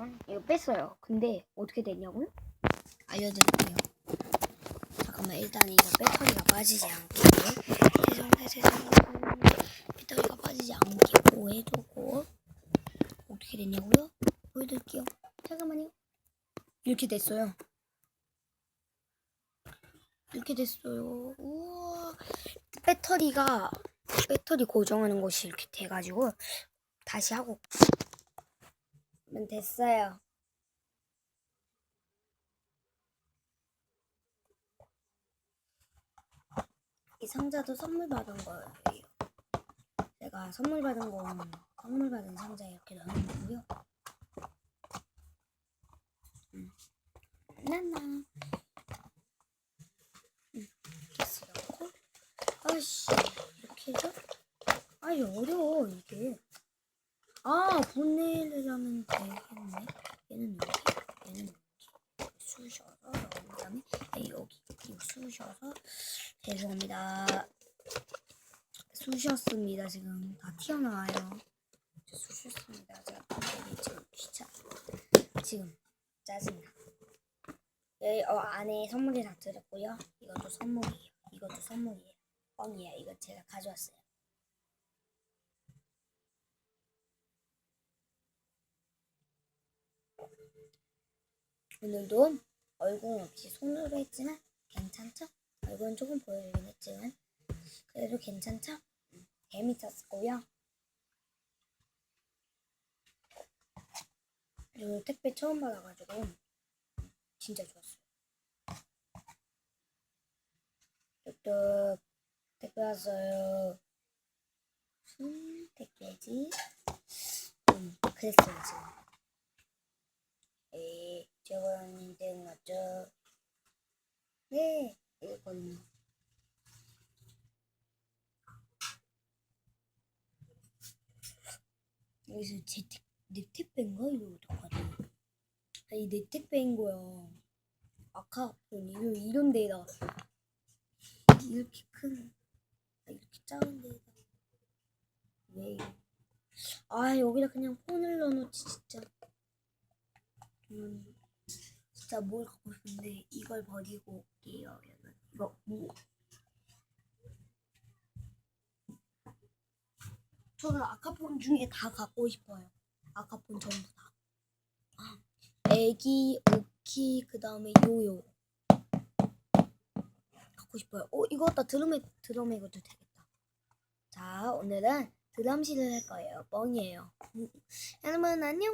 여러분 이거 뺐어요. 근데 어떻게 됐냐고요? 알려드릴게요. 잠깐만 일단 이거 배터리가 빠지지 않게 세상 세상 배터리가 빠지지 않게 보해두고 어떻게 됐냐고요? 보여드릴게요. 잠깐만요. 이렇게 됐어요. 이렇게 됐어요. 우와 배터리가 배터리 고정하는 곳이 이렇게 돼가지고 다시 하고 면 됐어요. 이 상자도 선물 받은 거예요. 제가 선물 받은 거 선물 받은 상자에 이렇게 넣는 거고요. 음. 나나. 음, 됐어 넣고. 아씨 이렇게 해서. 아이 어려워 이게. 아 분해를 하면 되겠네. 얘는 여기, 얘는 여기. 쑤셔서 넣은 다음에 아, 여기 여기 쑤셔서 죄송합니다. 쑤셨습니다. 지금 다 튀어나와요. 쑤셨습니다. 제가 여기 지금 귀찮. 지금 짜증나. 여기 어, 안에 선물이 다 들었고요. 이것도 선물이에요. 이것도 선물이에요. 뻥이에요. 이거 제가 가져왔어요. 오늘도 얼굴 없이 손으로 했지만 괜찮죠? 얼굴은 조금 보여주긴 했지만 그래도 괜찮죠? 음, 재밌었고요. 그리고 택배 처음 받아가지고 진짜 좋았어요. 뚝뚝 택배 왔어요. 무슨 택배지? 음, 그랬어요 지금. 에이, 저거는 땡 맞죠? 네, 이거거든요. 여기서 제 택, 내 택배인가? 이거 어떡하지? 아니, 내 택배인 거야. 아까 이런, 이런 데에다 이렇게 큰, 아, 이렇게 작은 데에다 왜? 아, 여기다 그냥 폰을 넣어놓지, 진짜. 음, 진짜 뭘 갖고 싶은데 이걸 버리고 올게요. 여러분. 이거 뭐? 저는 아카폰 중에 다 갖고 싶어요. 아카폰 전부 다. 아, 애기, 오키, 그 다음에 요요. 갖고 싶어요. 어, 이거 갖다 드럼에, 드럼에 이것도 되겠다. 자, 오늘은 드럼실을 할 거예요. 뻥이에요. 여러분, 안녕!